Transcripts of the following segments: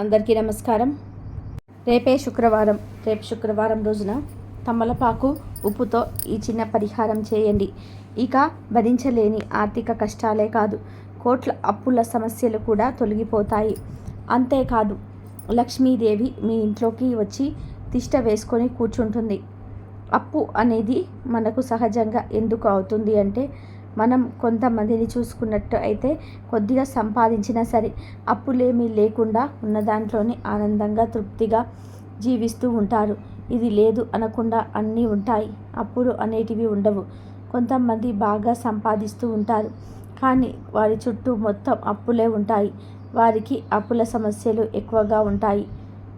అందరికీ నమస్కారం. రేపే శుక్రవారం రేపు శుక్రవారం రోజున తమలపాకు ఉప్పుతో ఈ చిన్న పరిహారం చేయండి. ఇక భరించలేని ఆర్థిక కష్టాలే కాదు కోట్ల అప్పుల సమస్యలు కూడా తొలగిపోతాయి. అంతేకాదు లక్ష్మీదేవి మీ ఇంట్లోకి వచ్చి తిష్ట వేసుకొని కూర్చుంటుంది. అప్పు అనేది మనకు సహజంగా ఎందుకు అవుతుంది అంటే మనం కొంతమందిని చూసుకున్నట్టు అయితే కొద్దిగా సంపాదించినా సరే అప్పులేమీ లేకుండా ఉన్న దాంట్లోనే ఆనందంగా తృప్తిగా జీవిస్తూ ఉంటారు. ఇది లేదు అనకుండా అన్నీ ఉంటాయి. అప్పుడు అనేటివి ఉండవు. కొంతమంది బాగా సంపాదిస్తూ ఉంటారు. కానీ వారి చుట్టూ మొత్తం అప్పులే ఉంటాయి. వారికి అప్పుల సమస్యలు ఎక్కువగా ఉంటాయి.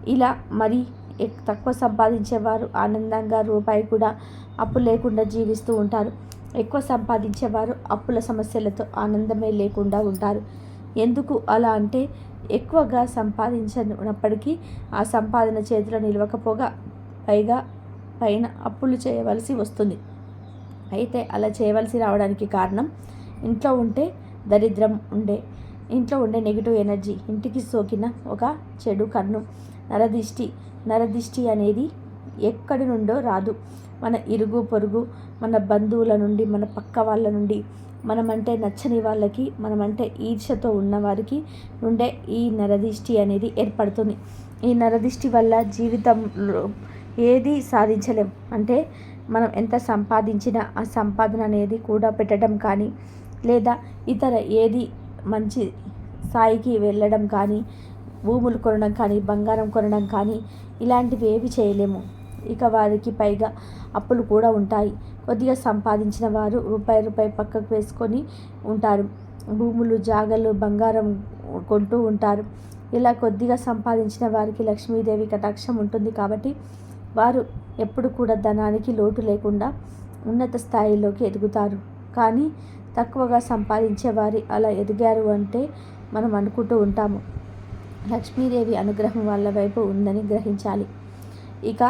ఇలా మరి ఎక్- తక్కువ సంపాదించేవారు ఆనందంగా రూపాయి కూడా అప్పు లేకుండా జీవిస్తూ ఉంటారు. ఎక్కువ సంపాదించేవారు అప్పుల సమస్యలతో ఆనందమే లేకుండా ఉంటారు. ఎందుకు అలా అంటే ఎక్కువగా సంపాదించినప్పటికీ ఆ సంపాదన చేతిలో నిలవకపోగా పైగా పైన అప్పులు చేయవలసి వస్తుంది. అయితే అలా చేయవలసి రావడానికి కారణం ఇంట్లో ఉంటే దరిద్రం ఉండే ఇంట్లో ఉండే నెగిటివ్ ఎనర్జీ ఇంటికి సోకిన ఒక చెడు కన్ను. నరదిష్టి నరదిష్టి అనేది ఎక్కడి నుండో రాదు. మన ఇరుగు పొరుగు మన బంధువుల నుండి మన పక్క వాళ్ళ నుండి మనమంటే నచ్చని వాళ్ళకి మనమంటే ఈర్షతో ఉన్నవారికి నుండే ఈ నరదిష్టి అనేది ఏర్పడుతుంది. ఈ నరదిష్టి వల్ల జీవితంలో ఏది సాధించలేం. అంటే మనం ఎంత సంపాదించినా ఆ సంపాదన అనేది కూడా పెట్టడం కానీ లేదా ఇతర ఏది మంచి స్థాయికి వెళ్ళడం కానీ భూములు కొనడం కానీ బంగారం కొనడం కానీ ఇలాంటివి ఏవి చేయలేము. ఇక వారికి పైగా అప్పులు కూడా ఉంటాయి. కొద్దిగా సంపాదించిన వారు రూపాయి రూపాయి పక్కకు వేసుకొని ఉంటారు. భూములు జాగలు బంగారం కొంటూ ఉంటారు. ఇలా కొద్దిగా సంపాదించిన వారికి లక్ష్మీదేవి కటాక్షం ఉంటుంది కాబట్టి వారు ఎప్పుడు కూడా ధనానికి లోటు లేకుండా ఉన్నత స్థాయిలోకి ఎదుగుతారు. కానీ తక్కువగా సంపాదించే వారి అలా ఎదిగారు అంటే మనం అనుకుంటూ ఉంటాము. లక్ష్మీదేవి అనుగ్రహం వాళ్ళ వైపు ఉందని గ్రహించాలి. ఇక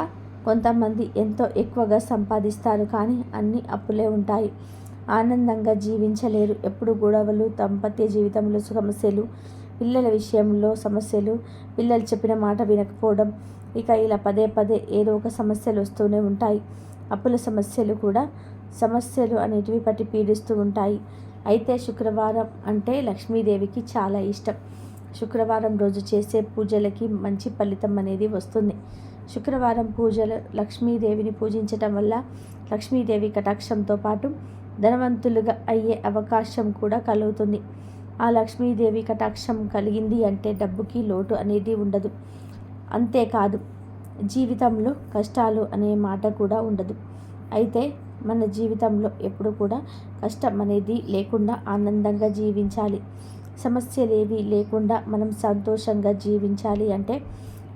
కొంతమంది ఎంతో ఎక్కువగా సంపాదిస్తారు కానీ అన్ని అప్పులే ఉంటాయి. ఆనందంగా జీవించలేరు. ఎప్పుడు గొడవలు దంపత్య జీవితంలో సమస్యలు పిల్లల విషయంలో సమస్యలు పిల్లలు చెప్పిన మాట వినకపోవడం ఇక ఇలా పదే పదే ఏదో ఒక సమస్యలు వస్తూనే ఉంటాయి. అప్పుల సమస్యలు కూడా సమస్యలు అనేటివి పట్టి పీడిస్తూ ఉంటాయి. అయితే శుక్రవారం అంటే లక్ష్మీదేవికి చాలా ఇష్టం. శుక్రవారం రోజు చేసే పూజలకి మంచి ఫలితం అనేది వస్తుంది. శుక్రవారం పూజలు లక్ష్మీదేవిని పూజించటం వల్ల లక్ష్మీదేవి కటాక్షంతో పాటు ధనవంతులుగా అయ్యే అవకాశం కూడా కలుగుతుంది. ఆ లక్ష్మీదేవి కటాక్షం కలిగింది అంటే డబ్బుకి లోటు అనేది ఉండదు. అంతేకాదు జీవితంలో కష్టాలు అనే మాట కూడా ఉండదు. అయితే మన జీవితంలో ఎప్పుడు కూడా కష్టం అనేది లేకుండా ఆనందంగా జీవించాలి. సమస్యలేవి లేకుండా మనం సంతోషంగా జీవించాలి అంటే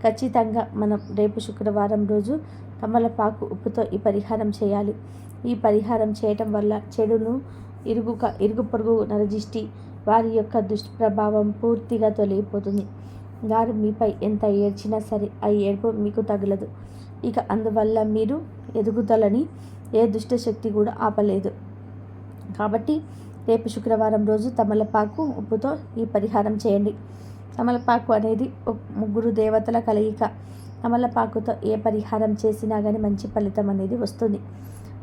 ఖచ్చితంగా మనం రేపు శుక్రవారం రోజు తమలపాకు ఉప్పుతో ఈ పరిహారం చేయాలి. ఈ పరిహారం చేయటం వల్ల చెడును ఇరుగు ఇరుగు పొరుగు నరజిష్టి వారి యొక్క దుష్ప్రభావం పూర్తిగా తొలగిపోతుంది. వారు మీపై ఎంత ఏడ్చినా సరే ఆ ఏడుపు మీకు తగలదు. ఇక అందువల్ల మీరు ఎదుగుదలని ఏ దుష్ట శక్తి కూడా ఆపలేదు. కాబట్టి రేపు శుక్రవారం రోజు తమలపాకు ఉప్పుతో ఈ పరిహారం చేయండి. తమలపాకు అనేది ఒక ముగ్గురు దేవతల కలయిక. తమలపాకుతో ఏ పరిహారం చేసినా కానీ మంచి ఫలితం అనేది వస్తుంది.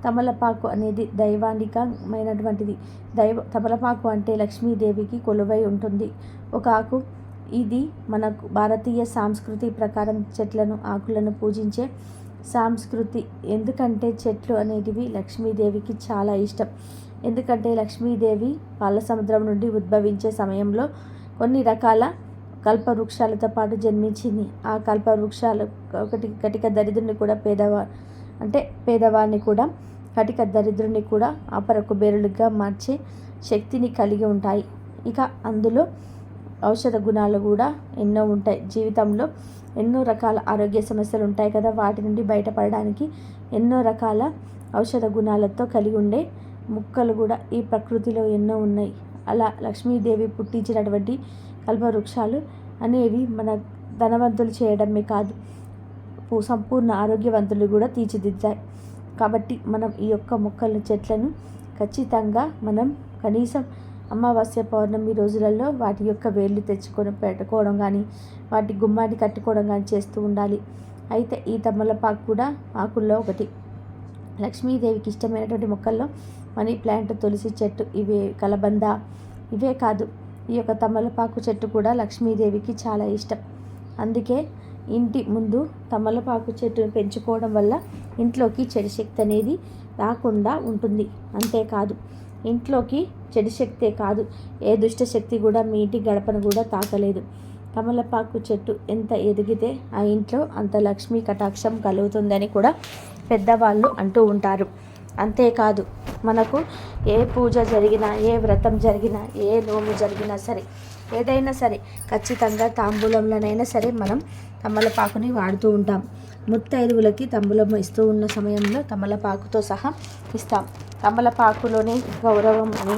తమలపాకు అనేది దైవానికమైనటువంటిది దైవ తమలపాకు అంటే లక్ష్మీదేవికి కొలువై ఉంటుంది. ఒక ఆకు ఇది మనకు భారతీయ సాంస్కృతి ప్రకారం చెట్లను ఆకులను పూజించే సాంస్కృతి. ఎందుకంటే చెట్లు అనేటివి లక్ష్మీదేవికి చాలా ఇష్టం. ఎందుకంటే లక్ష్మీదేవి పాల సముద్రం నుండి ఉద్భవించే సమయంలో కొన్ని రకాల కల్పవృక్షాలతో పాటు జన్మించింది. ఆ కల్పవృక్షాలు ఒకటి కటిక దరిద్రుని కూడా పేదవా అంటే పేదవాడిని కూడా కటిక దరిద్రుని కూడా అపర కుబేరులుగా మార్చే శక్తిని కలిగి ఉంటాయి. ఇక అందులో ఔషధ గుణాలు కూడా ఎన్నో ఉంటాయి. జీవితంలో ఎన్నో రకాల ఆరోగ్య సమస్యలు ఉంటాయి కదా. వాటి నుండి బయటపడడానికి ఎన్నో రకాల ఔషధ గుణాలతో కలిగి ఉండే ముక్కలు కూడా ఈ ప్రకృతిలో ఎన్నో ఉన్నాయి. అలా లక్ష్మీదేవి పుట్టించినటువంటి కల్పవృక్షాలు అనేవి మన ధనవంతులు చేయడమే కాదు సంపూర్ణ ఆరోగ్యవంతులు కూడా తీర్చిదిద్దాయి. కాబట్టి మనం ఈ యొక్క మొక్కలు చెట్లను ఖచ్చితంగా మనం కనీసం అమావాస్య పౌర్ణమి రోజులలో వాటి యొక్క వేళ్ళు తెచ్చుకొని పెట్టుకోవడం కానీ వాటి గుమ్మాన్ని కట్టుకోవడం కానీ చేస్తూ ఉండాలి. అయితే ఈ తమలపాకు కూడా ఆకుల్లో ఒకటి. లక్ష్మీదేవికి ఇష్టమైనటువంటి మొక్కల్లో మనీ ప్లాంట్ తులసి చెట్టు ఇవే కలబంద ఇవే కాదు. ఈ యొక్క తమలపాకు చెట్టు కూడా లక్ష్మీదేవికి చాలా ఇష్టం. అందుకే ఇంటి ముందు తమలపాకు చెట్టును పెంచుకోవడం వల్ల ఇంట్లోకి చెడు శక్తి అనేది రాకుండా ఉంటుంది. అంతేకాదు ఇంట్లోకి చెడు శక్తే కాదు ఏ దుష్ట శక్తి కూడా మీ ఇంటి గడపను కూడా తాకలేదు. తమలపాకు చెట్టు ఎంత ఎదిగితే ఆ ఇంట్లో అంత లక్ష్మీ కటాక్షం కలుగుతుందని కూడా పెద్దవాళ్ళు అంటూ ఉంటారు. అంతేకాదు మనకు ఏ పూజ జరిగినా ఏ వ్రతం జరిగినా ఏ నోము జరిగినా సరే ఏదైనా సరే ఖచ్చితంగా తాంబూలంలోనైనా సరే మనం తమలపాకుని వాడుతూ ఉంటాం. ముత్తైదువులకి తంబులం ఇస్తూ ఉన్న సమయంలో తమలపాకుతో సహా ఇస్తాం. తమలపాకులోనే గౌరవం అని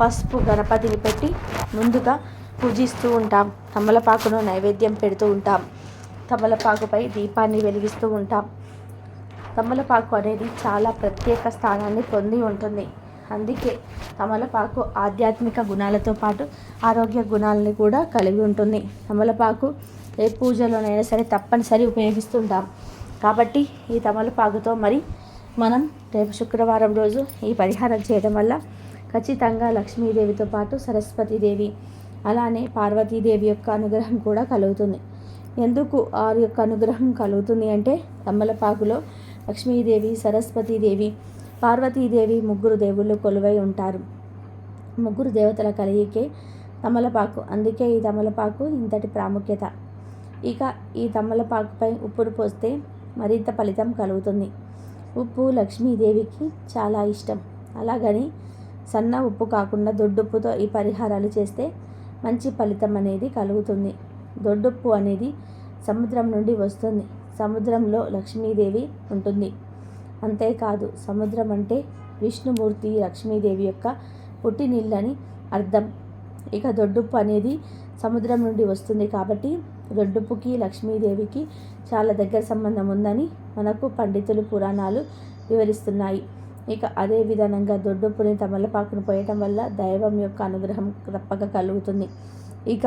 పసుపు గణపతిని పెట్టి ముందుగా పూజిస్తూ ఉంటాం. తమలపాకును నైవేద్యం పెడుతూ ఉంటాం. తమలపాకుపై దీపాన్ని వెలిగిస్తూ ఉంటాం. తమలపాకు అనేది చాలా ప్రత్యేక స్థానాన్ని పొంది ఉంటుంది. అందుకే తమలపాకు ఆధ్యాత్మిక గుణాలతో పాటు ఆరోగ్య గుణాలని కూడా కలిగి ఉంటుంది. తమలపాకు ఏ పూజలోనైనా సరే తప్పనిసరి ఉపయోగిస్తుంటాం. కాబట్టి ఈ తమలపాకుతో మరి మనం రేపు శుక్రవారం రోజు ఈ పరిహారం చేయడం వల్ల ఖచ్చితంగా లక్ష్మీదేవితో పాటు సరస్వతీదేవి అలానే పార్వతీదేవి యొక్క అనుగ్రహం కూడా కలుగుతుంది. ఎందుకు వారి యొక్క అనుగ్రహం కలుగుతుంది అంటే తమలపాకులో లక్ష్మీదేవి సరస్వతీదేవి పార్వతీదేవి ముగ్గురు దేవుళ్ళు కొలువై ఉంటారు. ముగ్గురు దేవతల కలిగికే తమలపాకు. అందుకే ఈ తమలపాకు ఇంతటి ప్రాముఖ్యత. ఇక ఈ తమలపాకుపై ఉప్పును పోస్తే మరింత ఫలితం కలుగుతుంది. ఉప్పు లక్ష్మీదేవికి చాలా ఇష్టం. అలాగని సన్న ఉప్పు కాకుండా దొడ్డుప్పుతో ఈ పరిహారాలు చేస్తే మంచి ఫలితం అనేది కలుగుతుంది. దొడ్డుప్పు అనేది సముద్రం నుండి వస్తుంది. సముద్రంలో లక్ష్మీదేవి ఉంటుంది. అంతేకాదు సముద్రం అంటే విష్ణుమూర్తి లక్ష్మీదేవి యొక్క పుట్టినిళ్ళని అర్థం. ఇక దొడ్డుప్పు అనేది సముద్రం నుండి వస్తుంది కాబట్టి దొడ్డుప్పుకి లక్ష్మీదేవికి చాలా దగ్గర సంబంధం ఉందని మనకు పండితులు పురాణాలు వివరిస్తున్నాయి. ఇక అదే విధానంగా దొడ్డుప్పుని తమలపాకును పోయటం వల్ల దైవం యొక్క అనుగ్రహం తప్పక కలుగుతుంది. ఇక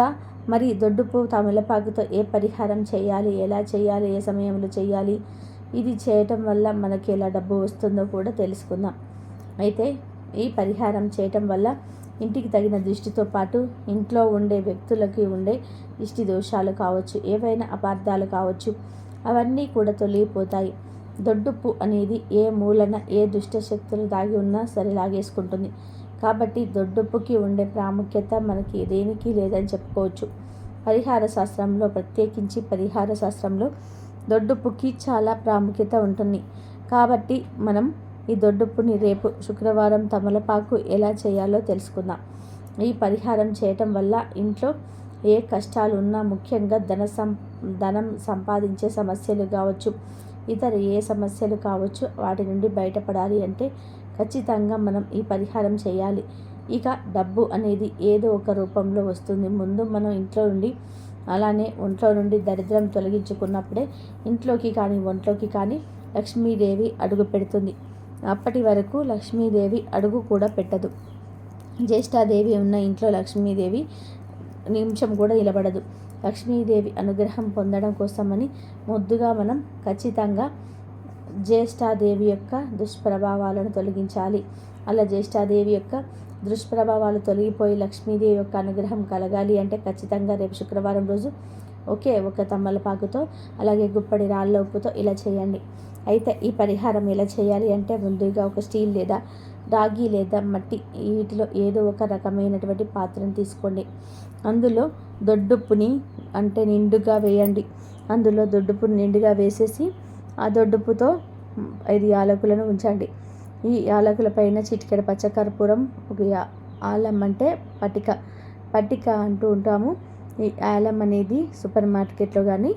మరి దొడ్డుపు తమలపాకుతో ఏ పరిహారం చేయాలి ఎలా చేయాలి ఏ సమయంలో చేయాలి ఇది చేయటం వల్ల మనకి ఎలా డబ్బు వస్తుందో కూడా తెలుసుకుందాం. అయితే ఈ పరిహారం చేయటం వల్ల ఇంటికి తగిన దృష్టితో పాటు ఇంట్లో ఉండే వ్యక్తులకి ఉండే దిష్టి దోషాలు కావచ్చు ఏవైనా అపార్థాలు కావచ్చు అవన్నీ కూడా తొలగిపోతాయి. దొడ్డుప్పు అనేది ఏ మూలన ఏ దుష్టశక్తులు దాగి ఉన్నా సరే లాగేసుకుంటుంది. కాబట్టి దొడ్డుప్పుకి ఉండే ప్రాముఖ్యత మనకి దేనికి లేదని చెప్పుకోవచ్చు. పరిహార శాస్త్రంలో ప్రత్యేకించి పరిహార శాస్త్రంలో దొడ్డుప్పుకి చాలా ప్రాముఖ్యత ఉంటుంది. కాబట్టి మనం ఈ దొడ్డుప్పుని రేపు శుక్రవారం తమలపాకు ఎలా చేయాలో తెలుసుకుందాం. ఈ పరిహారం చేయటం వల్ల ఇంట్లో ఏ కష్టాలు ఉన్నా ముఖ్యంగా ధన సం ధనం సంపాదించే సమస్యలు కావచ్చు ఇతర ఏ సమస్యలు కావచ్చు వాటి నుండి బయటపడాలి అంటే ఖచ్చితంగా మనం ఈ పరిహారం చేయాలి. ఇక డబ్బు అనేది ఏదో ఒక రూపంలో వస్తుంది. ముందు మనం ఇంట్లో నుండి అలానే ఒంట్లో నుండి దరిద్రం తొలగించుకున్నప్పుడే ఇంట్లోకి కానీ ఒంట్లోకి కానీ లక్ష్మీదేవి అడుగు పెడుతుంది. అప్పటి వరకు లక్ష్మీదేవి అడుగు కూడా పెట్టదు. జ్యేష్ఠాదేవి ఉన్న ఇంట్లో లక్ష్మీదేవి నిమిషం కూడా నిలబడదు. లక్ష్మీదేవి అనుగ్రహం పొందడం కోసమని ముద్దుగా మనం ఖచ్చితంగా జ్యేష్ఠాదేవి యొక్క దుష్ప్రభావాలను తొలగించాలి. అలా జ్యేష్ఠాదేవి యొక్క దుష్ప్రభావాలు తొలగిపోయి లక్ష్మీదేవి యొక్క అనుగ్రహం కలగాలి అంటే ఖచ్చితంగా రేపు శుక్రవారం రోజు ఓకే ఒక తమ్మలపాకుతో అలాగే గుప్పడి రాళ్ళ ఉప్పుతో ఇలా చేయండి. అయితే ఈ పరిహారం ఎలా చేయాలి అంటే ముందుగా ఒక స్టీల్ లేదా రాగి లేదా మట్టి వీటిలో ఏదో ఒక రకమైనటువంటి పాత్రను తీసుకోండి. అందులో దొడ్డుప్పుని అంటే నిండుగా వేయండి. అందులో దొడ్డుప్పుని నిండుగా వేసేసి ఆ దొడ్డుపుతో ఐదు యాలకులను ఉంచండి. ఈ యాలకుల పైన చిటికెడ పచ్చకర్పూరం ఒక ఆలం అంటే పటిక పట్టిక అంటూ ఉంటాము. ఈ ఆలం అనేది సూపర్ మార్కెట్లో కానీ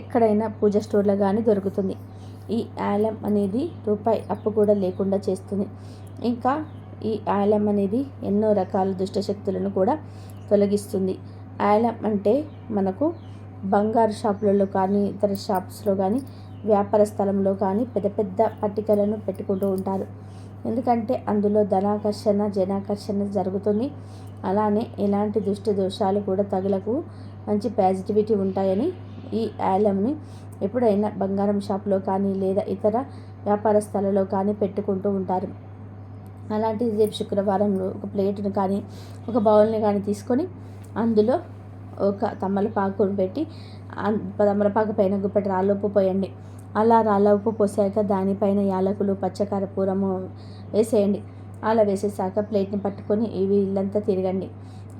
ఎక్కడైనా పూజ స్టోర్లో కానీ దొరుకుతుంది. ఈ ఆలం అనేది రూపాయి అప్పు కూడా లేకుండా చేస్తుంది. ఇంకా ఈ ఆలం అనేది ఎన్నో రకాల దుష్టశక్తులను కూడా తొలగిస్తుంది. ఆలం అంటే మనకు బంగారు షాపులలో కానీ ఇతర షాప్స్లో కానీ వ్యాపార స్థలంలో కానీ పెద్ద పెద్ద పట్టికలను పెట్టుకుంటూ ఉంటారు. ఎందుకంటే అందులో ధనాకర్షణ జనాకర్షణ జరుగుతుంది. అలానే ఎలాంటి దుష్ట దోషాలు కూడా తగులకు మంచి పాజిటివిటీ ఉంటాయని ఈ యాలంని ఎప్పుడైనా బంగారం షాప్లో కానీ లేదా ఇతర వ్యాపార స్థలంలో కానీ పెట్టుకుంటూ ఉంటారు. అలాంటిది రేపు శుక్రవారంలో ఒక ప్లేట్ని కానీ ఒక బౌల్ని కానీ తీసుకొని అందులో ఒక తమలపాకును పెట్టి తమలపాకు పైన గుప్పెటి రాళ్ళ ఉప్పు పోయండి. అలా రాళ్ళ ఉప్పు పోసాక దానిపైన యాలకులు పచ్చకారపూరము వేసేయండి. అలా వేసేసాక ప్లేట్ని పట్టుకొని ఇవి ఇల్లంతా తిరగండి.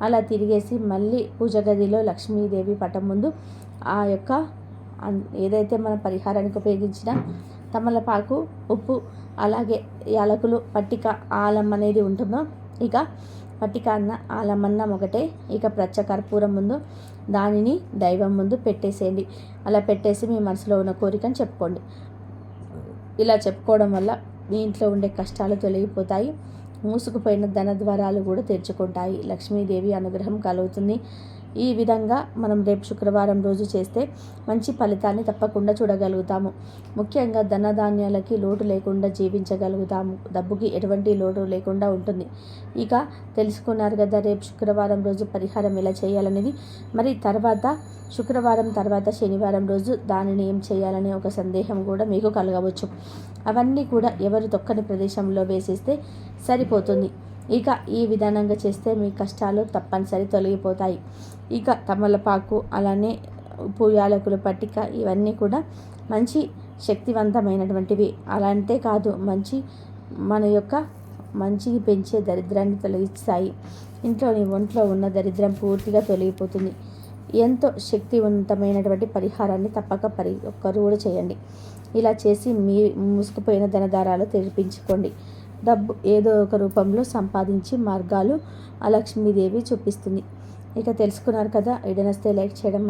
అలా తిరిగేసి మళ్ళీ పూజ గదిలో లక్ష్మీదేవి పటం ముందు ఆ యొక్క ఏదైతే మన పరిహారానికి ఉపయోగించిన తమలపాకు ఉప్పు అలాగే యాలకులు పట్టిక ఆలం అనేది ఉంటుందో ఇక పట్టికాన్న ఆలమన్నం ఒకటే. ఇక ప్రచ్చ కర్పూరం ముందు దానిని దైవం ముందు పెట్టేసేయండి. అలా పెట్టేసి మీ మనసులో ఉన్న కోరికను చెప్పుకోండి. ఇలా చెప్పుకోవడం వల్ల మీ ఇంట్లో ఉండే కష్టాలు తొలగిపోతాయి. మూసుకుపోయిన ధన ద్వారాలు కూడా తెరుచుకుంటాయి. లక్ష్మీదేవి అనుగ్రహం కలుగుతుంది. ఈ విధంగా మనం రేపు శుక్రవారం రోజు చేస్తే మంచి ఫలితాన్ని తప్పకుండా చూడగలుగుతాము. ముఖ్యంగా ధనధాన్యాలకి లోటు లేకుండా జీవించగలుగుతాము. డబ్బుకి ఎటువంటి లోటు లేకుండా ఉంటుంది. ఇక తెలుసుకున్నారు కదా రేపు శుక్రవారం రోజు పరిహారం ఎలా చేయాలనేది. మరి తర్వాత శుక్రవారం తర్వాత శనివారం రోజు దానిని ఏం చేయాలనే ఒక సందేహం కూడా మీకు కలగవచ్చు. అవన్నీ కూడా ఎవరు తొక్కని ప్రదేశంలో వేసేస్తే సరిపోతుంది. ఇక ఈ విధానంగా చేస్తే మీ కష్టాలు తప్పనిసరి తొలగిపోతాయి. ఇక తమలపాకు అలానే పూయాలకుల పట్టిక ఇవన్నీ కూడా మంచి శక్తివంతమైనటువంటివి. అలాంటే కాదు మంచి మన యొక్క మంచిని పెంచే దరిద్రాన్ని తొలగిస్తాయి. ఇంట్లోని ఒంట్లో ఉన్న దరిద్రం పూర్తిగా తొలగిపోతుంది. ఎంతో శక్తివంతమైనటువంటి పరిహారాన్ని తప్పక పరి ఒక్కరు కూడా చేయండి. ఇలా చేసి మీ మూసుకుపోయిన ధనదారాలు తెరిపించుకోండి. డబ్బు ఏదో ఒక రూపంలో సంపాదించి మార్గాలు ఆ లక్ష్మీదేవి చూపిస్తుంది. ఇక తెలుసుకున్నారు కదా ఎడనస్తే లైక్ చేయడం